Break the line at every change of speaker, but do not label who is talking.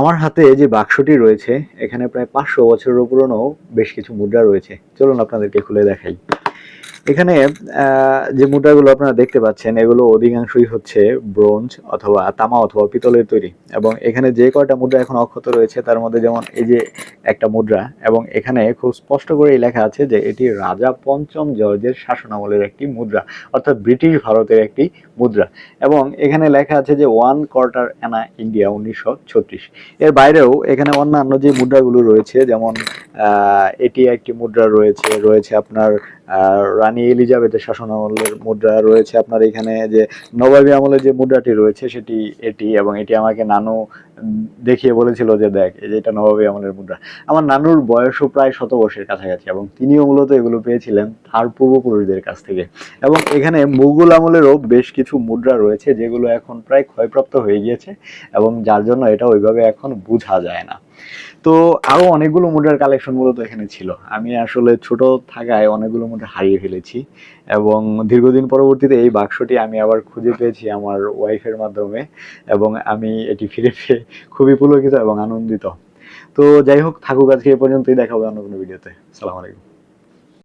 আমার হাতে যে বাক্সটি রয়েছে, এখানে প্রায় পাঁচশো বছরের পুরনো বেশ কিছু মুদ্রা রয়েছে। চলুন আপনাদেরকে খুলে দেখাই। এখানে যে মুদ্রাগুলো আপনারা দেখতে পাচ্ছেন, এগুলো অধিকাংশই হচ্ছে ব্রোঞ্জ অথবা তামা অথবা পিতলের তৈরি। এবং এখানে যে কয়টা মুদ্রা এখন অক্ষত রয়েছে, তার মধ্যে যেমন এই যে একটা মুদ্রা, এবং এখানে খুব স্পষ্ট করেই লেখা আছে যে এটি রাজা পঞ্চম জর্জের শাসনামলের একটি মুদ্রা, অর্থাৎ ব্রিটিশ ভারতের একটি মুদ্রা। এবং এখানে লেখা আছে যে ওয়ান কোয়ার্টার অ্যানা ইন্ডিয়া উনিশশো ছত্রিশ। এর বাইরেও এখানে অন্যান্য যে মুদ্রাগুলো রয়েছে, যেমন এটি একটি মুদ্রা রয়েছে রয়েছে আপনার রানী এলিজাবেথের শাসন আমলের মুদ্রা, রয়েছে আপনার এখানে যে নবাবী আমলের যে মুদ্রাটি রয়েছে সেটি এটি এবং এটি আমাকে নানু দেখিয়ে বলেছিল যে দেখ এটা নবাবী আমলের মুদ্রা। আমার নানুর বয়সও প্রায় শত বর্ষের কাছাকাছি এবং তিনিও মূলত এগুলো পেয়েছিলেন তার পূর্বপুরুষদের কাছ থেকে। এবং এখানে মুঘল আমলেরও বেশ কিছু মুদ্রা রয়েছে যেগুলো এখন প্রায় ক্ষয়প্রাপ্ত হয়ে গিয়েছে এবং যার জন্য এটা ওইভাবে এখন বোঝা যায় না। তো আরও অনেকগুলো মুদ্রার কালেকশন মূলত এখানে ছিল। আমি আসলে ছোট থাকায় অনেকগুলো মুদ্রা হারিয়ে ফেলেছি এবং দীর্ঘদিন পরবর্তীতে এই বাক্সটি আমি আবার খুঁজে পেয়েছি আমার ওয়াইফের মাধ্যমে এবং আমি এটি ফিরে পেয়ে খুবই পুলকিত এবং আনন্দিত। তো যাই হোক, থাকুক, আজকে এ পর্যন্তই দেখাবো অন্য কোনো ভিডিওতে সালাম আলাইকুম।